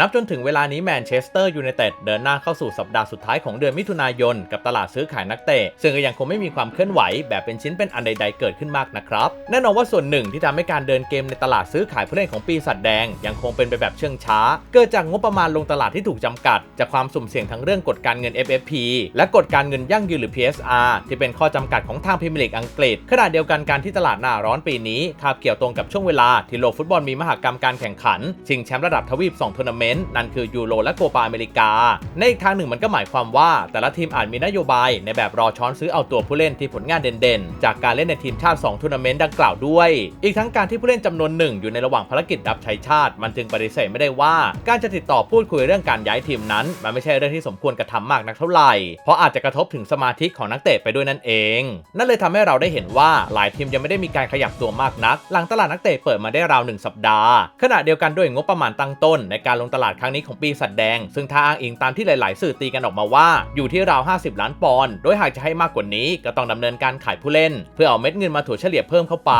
นับจนถึงเวลานี้แมนเชสเตอร์ยูไนเต็ดเดินหน้าเข้าสู่สัปดาห์สุดท้ายของเดือนมิถุนายน กับตลาดซื้อขายนักเตะ ซึ่งก็ยังคงไม่มีความเคลื่อนไหว แบบเป็นชิ้นเป็นอันใด ๆ เกิดขึ้นมากนะครับ แน่นอนว่าส่วนหนึ่งที่ทำให้การเดินเกมในตลาดซื้อขายผู้เล่นของปีศาจแดง ยังคงเป็นไปแบบเชื่องช้า เกิดจากงบประมาณลงตลาดที่ถูกจำกัด จากความสุ่มเสี่ยงทั้งเรื่องกฎการเงิน FFP และกฎการเงินยั่งยืนหรือ PSR ที่เป็นข้อจำกัดของทางพรีเมียร์ลีกอังกฤษขณะเดียวกันการที่ตลาดหน้าร้อนปีนี้คาบเกี่ยวตรงกับช่วงเวลาที่โลกฟุตบอลมีมหกรรมการแข่งขันชิงแชมป์ระดับทวีป2ทัวร์นาเมนต์ นั่นคือยูโรและโคปาอเมริกา ในอีกทางหนึ่งมันก็หมายความว่า แต่ละทีมอาจมีนโยบาย ในแบบรอช้อนซื้อเอาตัวผู้เล่นที่ผลงานเด่นๆ จากการเล่นในทีมชาติ 2 ทัวร์นาเมนต์ดังกล่าวด้วย อีกทั้งการที่ผู้เล่นจำนวนหนึ่งอยู่ในระหว่างภารกิจรับใช้ชาติ มันจึงปฏิเสธไม่ได้ว่าการจะติดต่อพูดคุยเรื่องการย้ายทีมนั้น มันไม่ใช่เรื่องที่สมควรกระทำมากนักเท่าไหร่ เพราะอาจจะกระทบถึงสมาธิของนักเตะไปด้วยนั่นเอง นั่นเลยทำให้เราได้เห็นว่าหลายทีมยังไม่ได้มีการขยับตัวมากนัก หลังตลาดนักเตะเปิดมาได้ราวหนึ่งสัปดาห์ ขณะเดียวกันด้วยงบประมาณตั้งต้นในการลงตลาดครั้งนี้ของปีสัตว์แดง ซึ่งถ้าอ้างอิงตามที่หลาย ๆ สื่อตีกันออกมาว่า อยู่ที่ราว 50 ล้านปอนด์ โดยหากจะให้มากกว่านี้ก็ต้องดำเนินการขายผู้เล่น เพื่อเอาเม็ดเงินมาถัวเฉลี่ยเพิ่มเข้าไป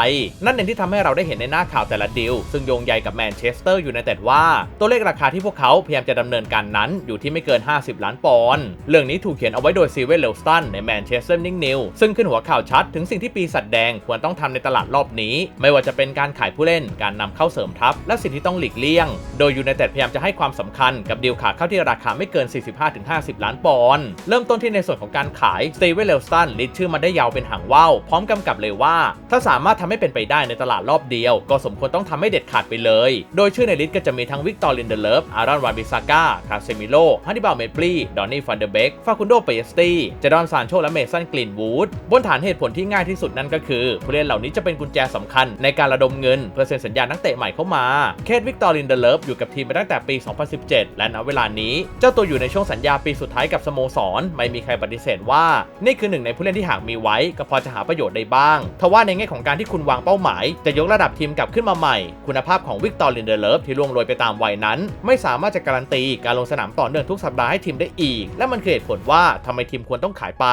นั่นเองที่ทำให้เราได้เห็นในหน้าข่าวแต่ละดีลซึ่งโยงใยกับแมนเชสเตอร์อยูไนเต็ดว่า ตัวเลขราคาที่พวกเขาพยายามจะดำเนินการนั้นอยู่ที่ไม่เกิน 50 ล้านปอนด์เรื่องนี้ถูกเขียนเอาไว้โดยซีเวลเลสตันในแมนเชสเตอร์นิ่งนิวซึ่งขึ้นหัวข่าวชัดถึงสิ่งที่ปีศาจแดงควรต้องทำในตลาดรอบนี้ ไม่ว่าจะเป็นการขายผู้เล่น การนำเข้าเสริมทัพ และสิ่งที่ต้องหลีกเลี่ยง โดยยูไนเต็ดพยายามจะให้ความสำคัญกับดีลขาเข้าที่ราคาไม่เกิน 45-50 ล้านปอนด์เริ่มต้นที่ในส่วนของการขายสตีเวนเลลสตันลิสต์ชื่อมาได้ยาวเป็นหางว่าวพร้อมกำกับเลยว่า ถ้าสามารถทำให้เป็นไปได้ในตลาดรอบเดียว ก็สมควรต้องทำให้เด็ดขาดไปเลย โดยชื่อในลิสก็จะมีทั้งวิกตอร์ลินเดเลฟอารอนวานบิซาก้าคาเซมิโลฮันนิบาลเมปลีดอนนี่ฟันเดอร์เบกฟาคุนโดเปสตีเจดอนซานโชและเมสันกลินวูดบนฐานเหตุผลที่ง่ายที่สุดนั่นก็คือผู้เล่นเหล่านี้จะเป็นกุญแจสำคัญในการระดมเงินเพื่อเซ็นสัญญานักเตะใหม่เข้ามาเคทวิกตอร์ลินเดเลฟอยู่กับทีมมาตั้งแต่ปี 2017 และณเวลานี้ เจ้าตัวอยู่ในช่วงสัญญาปีสุดท้ายกับสโมสร ไม่มีใครปฏิเสธว่า นี่คือหนึ่งในผู้เล่นที่หากมีไว้ ก็พอจะหาประโยชน์ได้บ้าง ทว่าในแง่ของการที่คุณวางเป้าหมาย จะยกระดับทีมกลับขึ้นมาใหม่ คุณภาพของวิกตอร์ลินเดเลฟที่ล่วงโรยไปตามวัยนั้น ไม่สามารถจะการันตีการลงสนามต่อเนื่องทุกสัปดาห์ให้ทีมได้อีก และมันคือเหตุผลว่าทำไมทีมควรต้องขายไป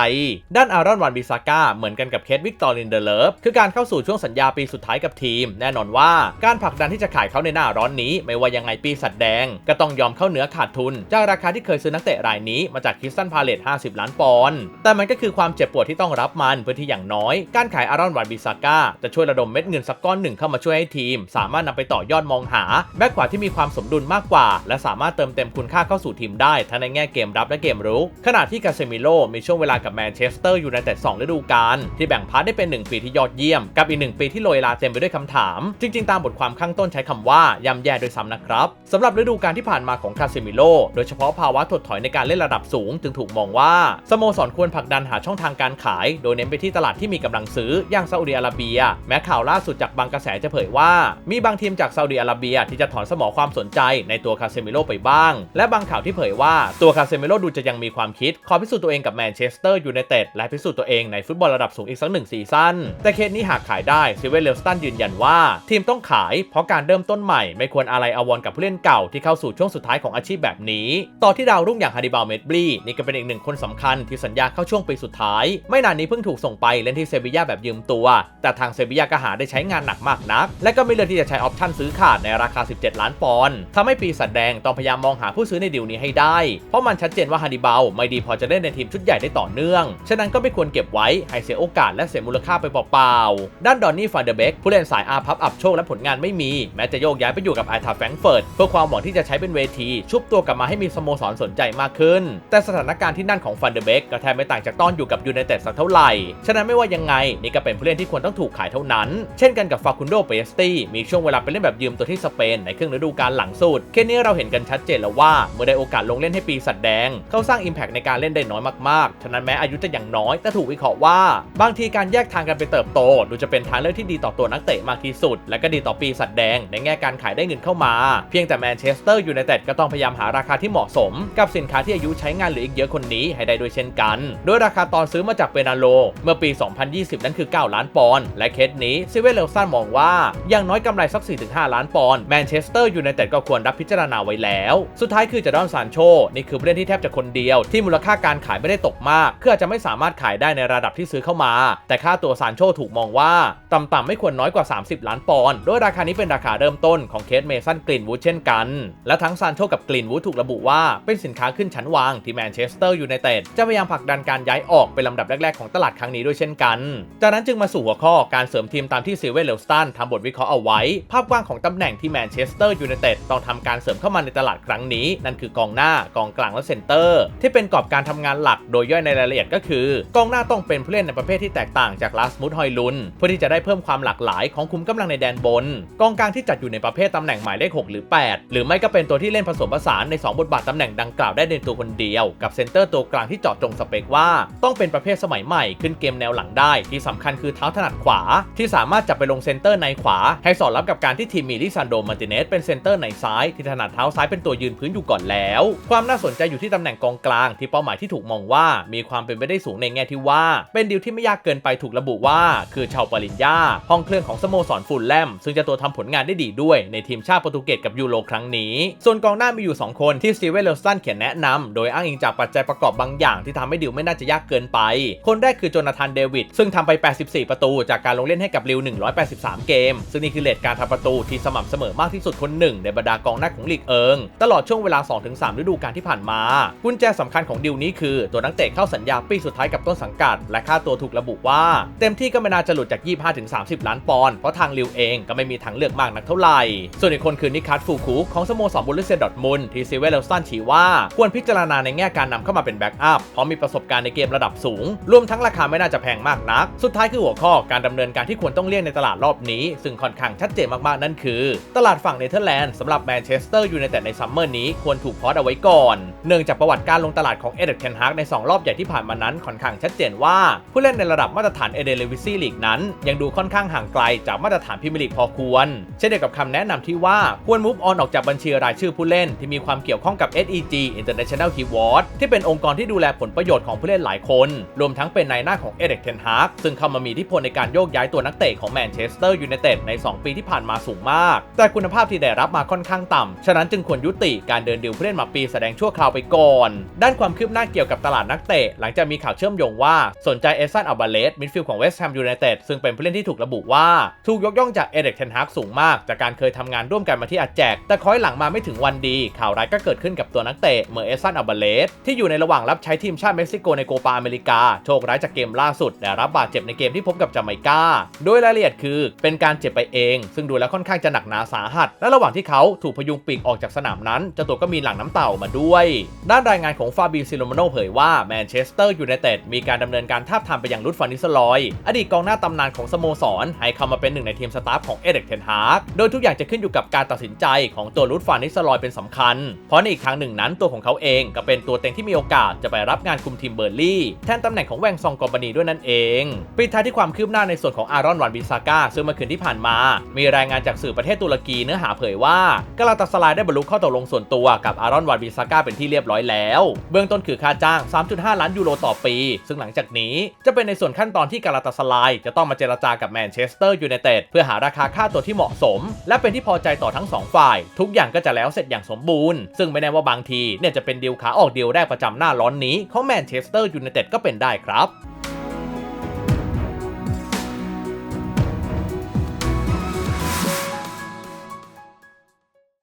ด้านอารอนวันบิซาก้าเหมือนกันกับเคทวิกตอร์ลินเดเลฟคือการเข้าสู่ช่วงสัญญาปีสุดท้ายกับทีม แน่นอนว่าการผลักดันที่จะขายเขาในหน้าร้อนนี้ ไม่ว่ายังไงปีสัตว์แดงก็ต้องยอมเข้าเนื้อขาดทุน จากราคาที่เคยซื้อนักเตะรายนี้มาจากคิสตันพาเลต50 ล้านปอนด์แต่มันก็คือความเจ็บปวดที่ต้องรับมันเพื่อที่อย่างน้อย การขายอารอนวันบิซาก้าจะช่วยระดมเม็ดเงินสักก้อนหนึ่งเข้ามาช่วยให้ทีม สามารถนำไปต่อยอดมองหาแบ็คขวาที่มีความสมดุลมากกว่า และสามารถเติมเต็มคุณค่าเข้าสู่ทีมได้ทั้งในแง่เกมรับและเกมรุกขณะที่กาเซมิโลมีช่วงเวลากับแมนเชสเตอร์อยูไนเต็ด2ฤดูกาลที่แบ่งพาร์ทได้เป็น 1 ปีที่ยอดเยี่ยม กับอีก 1 ปีที่โรยลาเต็มไปด้วยคำถาม จริง ๆ ตามบทความข้างต้นใช้คำว่าย่ำแย่โดยซ้ำนะครับสำหรับฤดูกาลที่ผ่านมาของคาเซมิโลโดยเฉพาะภาวะถดถอยในการเล่นระดับสูง จึงถูกมองว่าสโมสรควรผลักดันหาช่องทางการขาย โดยเน้นไปที่ตลาดที่มีกำลังซื้ออย่างซาอุดิอาระเบีย แม้ข่าวล่าสุดจากบางกระแสจะเผยว่า มีบางทีมจากซาอุดิอาระเบีย ที่จะถอนสมอความสนใจในตัวคาเซมิโลไปบ้าง และบางข่าวที่เผยว่าตัวคาเซมิโลดูจะยังมีความคิดขอพิสูจน์ตัวเองกับแมนเชสเตอร์ยูไนเต็ดและพิสูจน์ตัวเองในฟุตบอลระดับสูงอีกสักหนึ่งซีซั่นแต่เคสนี้หากขายได้ซิเวเลลสตันยืนยันว่า ทีมต้องขาย เพราะการเริ่มต้นใหม่ไม่ควรอะไรอาวรกับผู้เล่นเก่าที่เข้าสู่ช่วงสุดท้ายของอาชีพแบบนี้ ต่อที่ดาวรุ่งอย่างฮาดิบาลเมดบลีนี่ก็เป็นอีกหนึ่งคนสำคัญที่สัญญาเข้าช่วงปีสุดท้าย ไม่นานนี้เพิ่งถูกส่งไปเล่นที่เซบียาแบบยืมตัว แต่ทางเซบียาก็หาได้ใช้งานหนักมากนัก และก็ไม่เลือกที่จะใช้ออปชั่นซื้อขาดในราคา 17 ล้านปอนด์ทำให้ปีศาจแดงต้องพยายามมองหาผู้ซื้อในดีลนี้ให้ได้ เพราะมันชัดเจนว่าฮาดิบาลไม่ดีพอจะเล่นในทีมชุดใหญ่ได้ต่อเนื่อง ฉะนั้นก็ไม่ควรเก็บไว้ให้เสียโอกาสและเสียมูลค่าไปเปล่าๆ ด้านดอนนี่ฟาเดเบกผู้เล่นสายอาพับอับโชคและผลงานไม่มีแม้จะโยกย้ายไปอยู่กับไอทาแฟงเฟิร์ตเพื่อความหวังที่จะใช้เป็นเวที ชุบตัวกลับมาให้มีสโมสรสนใจมากขึ้น แต่สถานการณ์ที่นั่นของฟันเดอร์เบกก็แทบไม่ต่างจากตอนอยู่กับยูไนเต็ดสักเท่าไหร่ ฉะนั้นไม่ว่ายังไงนี่ก็เป็นผู้เล่นที่ควรต้องถูกขายเท่านั้น เช่นกันกับฟาคุนโดเปสตี้มีช่วงเวลาไปเล่นแบบยืมตัวที่สเปนในครึ่งฤดูกาลหลังสุดเคสนี้เราเห็นกันชัดเจนแล้วว่าเมื่อได้โอกาสลงเล่นให้ปีสัตว์แดง เขาสร้างอิมแพกในการเล่นได้น้อยมากๆ ฉะนั้นแม้อายุจะยังน้อยแต่ถูกวิเคราะห์ว่า บางทีการแยกทางกันไปเติบโต ดูจะเป็นทางเลือกที่ดีต่อตัวนักเตะมากที่สุด และก็ดีต่อปีสัตว์แดง ในแง่การขายได้เงินเข้ามา เพียงแต่แมนเชสเตอร์ยูไนเต็ดก็ต้องพยายามหาราคาที่เหมาะสม กับสินค้าที่อายุใช้งานเหลืออีกเยอะคนนี้ให้ได้ด้วยเช่นกัน โดยราคาตอนซื้อมาจากเปนาโล เมื่อปี 2020 นั้นคือ 9 ล้านปอนด์และเคสนี้ซิเวลเลลซันมองว่าอย่างน้อยกำไรสัก 4-5 ล้านปอนด์แมนเชสเตอร์ยูไนเต็ดก็ควรรับพิจารณาไว้แล้ว สุดท้ายคือจะดอนซานโชนี่คือผู้เล่นที่แทบจะคนเดียว ที่มูลค่าการขายไม่ได้ตกมากคืออาจจะไม่สามารถขายได้ในระดับที่ซื้อเข้ามา แต่ค่าตัวซานโชถูกมองว่าต่ำๆไม่ควรน้อยกว่า 30 ล้านปอนด์โดยราคานี้เป็นราคาเริ่มต้นของเคสเมสันกลินวูดเช่นกันและทั้งซานโชกับกลินวูดถูกระบุว่าเป็นสินค้าขึ้นชั้นวางที่แมนเชสเตอร์ยูไนเต็ดจะพยายามผลักดันการย้ายออกเป็นลำดับแรก ๆ ของตลาดครั้งนี้ด้วยเช่นกัน จากนั้นจึงมาสู่หัวข้อการเสริมทีมตามที่ซีเวลเลสตันทำบทวิเคราะห์เอาไว้ ภาพกว้างของตำแหน่งที่แมนเชสเตอร์ยูไนเต็ดต้องทำการเสริมเข้ามาในตลาดครั้งนี้ นั่นคือกองหน้ากองกลางและเซนเตอร์ ที่เป็นกรอบการทำงานหลักโดยย่อยในรายละเอียดก็คือกองหน้าต้องเป็นผู้เล่นในประเภทที่แตกต่างจากลาสมุดฮอยลุนเพื่อที่จะได้เพิ่มความหลากหลายของคุมกำลังในแดนบน กองกลางที่จัดอยู่ในประเภทตำแหน่งหมายเลข 6 หรือ 8 หรือไม่ก็เป็นตัวที่เล่นผสมผสานใน 2 บทบาทตำแหน่งดังกล่าวได้ในตัวคนเดียว กับเซนเตอร์ตัวกลางที่เจาะจงสเปคว่า ต้องเป็นประเภทสมัยใหม่ขึ้นเกมแนวหลังได้ ที่สำคัญคือเท้าถนัดขวา ที่สามารถจับไปลงเซนเตอร์ในขวา ให้สอดรับกับการที่ทีมมีลิซันโดมาร์ติเนสเป็นเซนเตอร์ในซ้ายที่ถนัดเท้าซ้ายเป็นตัวยืนพื้นอยู่ก่อนแล้ว ความน่าสนใจอยู่ที่ตำแหน่งกองกลาง ที่เป้าหมายที่ถูกมองว่า มีความเป็นไปได้สูงในแง่ที่ว่า เป็นดีลที่ไม่ยากเกินไปถูกระบุว่า คือชาวปริญญาห้องเครื่องของสโมสรฟูลแลมซึ่งจะตัวทำผลงานได้ดีด้วยในทีมชาติโปรตุเกสกับยูโรครั้งนี้ส่วนกองหน้ามีอยู่ 2 คนที่สตีเวนเลสตันเขียนแนะนำโดยอ้างอิงจากปัจจัยประกอบบางอย่างที่ทำให้ดิวไม่น่าจะยากเกินไป คนแรกคือโจนาธานเดวิดซึ่งทำไป 84 ประตูจากการลงเล่นให้กับลิว 183 เกม ซึ่งนี่คือเลทการทำประตูที่สม่ำเสมอมากที่สุดคนหนึ่งในบรรดากองหน้าของลีกเอิง ตลอดช่วงเวลา 2-3 ฤดูกาลที่ผ่านมากุญแจสำคัญของดิวนี้คือ ตัวนักเตะเข้าสัญญาปีสุดท้ายกับต้นสังกัด และค่าตัวถูกระบุว่า เต็มที่ก็ไม่น่าจะหลุดจาก 25-30 ล้านปอนด์เพราะทางลิวเองก็ไม่มีทางเลือกมากนักเท่าไหร่ส่วนอีกคนคือนิคัสฟูคุของสโมสรบุลเลเซียดอร์ทมุนที่ซีเวลเลสตันชี้ว่า ควรพิจารณาในแง่การนำเข้ามาเป็นแบ็กอัพเพราะมีประสบการณ์ในเกมระดับสูง รวมทั้งราคาไม่น่าจะแพงมากนัก สุดท้ายคือหัวข้อการดำเนินการที่ควรต้องเลี่ยงในตลาดรอบนี้ ซึ่งค่อนข้างชัดเจนมากๆนั่นคือ ตลาดฝั่งเนเธอร์แลนด์สำหรับแมนเชสเตอร์ยูไนเต็ดในซัมเมอร์นี้ควรถูกพอดเอาไว้ก่อน เนื่องจากประวัติการลงตลาดของเอเดกเทนฮากใน 2 รอบใหญ่ที่ผ่านมานั้นค่อนข้างชัดเจนว่า ผู้เล่นในระดับมาตรฐานเอเดเลวิซี่ลีกนั้น ยังดูค่อนข้างห่างไกลจากมาตรฐานพรีเมียร์ลีกพอควร เช่นเดียวกับคำแนะนำที่ว่าควรมูฟออนออกจากบัญชีรายชื่อผู้เล่นที่มีความเกี่ยวข้องกับ SEG International Keyword ที่เป็นองค์กรที่ดูแลผลประโยชน์ของผู้เล่นหลายคน รวมทั้งเป็นนายหน้าของเอเด็กเทนฮากซึ่งเข้ามามีทธิพลในการโยกย้ายตัวนักเตะของแมนเชสเตอร์ยูไนเต็ดใน 2 ปีที่ผ่านมาสูงมาก แต่คุณภาพที่ได้รับมาค่อนข้างต่ำ ฉะนั้นจึงควรยุติการเดินดิวผู้เล่นมาปีแสดงชั่วคราวไปก่อน ด้านความคืบหน้าเกี่ยวกับตลาดนักเตะหลังจากมีข่าวเชื่อมโยงว่าสนใจเอซันอัลบาเลสมิดฟิลด์ของเวสต์แฮมยูไนเต็ดซึ่งเป็นผู้เล่นที่ถูกระบุว่าถูกยกย่องจากเอเดกเทนฮากสูงมากจากการเคยทำงานร่วมกันมาที่อาแจกแต่คอยหลังมาไม่ถึงวันดี ข่าวร้ายก็เกิดขึ้นกับตัวนักเตะเมอร์เอซันอัลบาเลสที่อยู่ในระหว่างรับใช้ทีมชาติเม็กซิโกในโกปาอเมริกา โชคร้ายจากเกมล่าสุดได้รับบาดเจ็บในเกมที่พบกับจาไมกา โดยรายละเอียดคือเป็นการเจ็บไปเอง ซึ่งดูแล้วค่อนข้างจะหนักหนาสาหัส และระหว่างที่เขาถูกพยุงปีกออกจากสนามนั้นเจ้าตัวก็มีหลังน้ำเต่ามาด้วย ด้านรายงานของฟาบิซิโลมโนเผยว่าแมนเชสเตอร์ยูไนเต็ดมีการดำเนินการทาบทามไปยังรุดฟานิสลอย อดีตกองหน้าตำนานของสโมสรให้เข้ามาเป็นหนึ่งในทีมสตาฟของเอเดกเทนฮากโดยทุกอย่างจะขึ้นอยู่กับการตัดสินใจของตัวรุดฟานิสลอยเป็นสำคัญ เพราะในอีกครั้งหนึ่งนั้นตัวของเขาเองก็เป็นตัวเต็งที่มีโอกาสจะไปรับงานคุมทีมเบอร์ลี่แทนตำแหน่งของแวงซองกอบานีด้วยนั่นเองปิดท้ายที่ความคืบหน้าในส่วนของอารอนวันบิซาก้าซึ่งเมื่อคืนที่ผ่านมา มีรายงานจากสื่อประเทศตุรกีเนื้อหาเผยว่ากาลาตาสลายได้บรรลุข้อตกลงส่วนตัวกับอารอนวันบิซาก้าเป็นที่เรียบร้อยแล้ว เบื้องต้นคือค่าจ้าง 3.5 ล้านยูโรต่อปี ซึ่งหลังจากนี้จะเป็นในส่วนขั้นตอนที่กาลาตาสลายจะต้องมาเจรจากับแมนเชสเตอร์ยูไนเต็ดเพื่อหาราคาค่าตัวที่เหมาะสม และเป็นที่พอใจต่อทั้งสองฝ่าย ทุกอย่างก็จะแล้วเสร็จอย่างสมบูรณ์ ซึ่งไม่แน่ว่าบางทีเนี่ยจะเป็นดีลขาออกดีลแรกประจำหน้าร้อนนี้ของแมนเชสเตอร์ยูไนเต็ดก็เป็นได้ครับ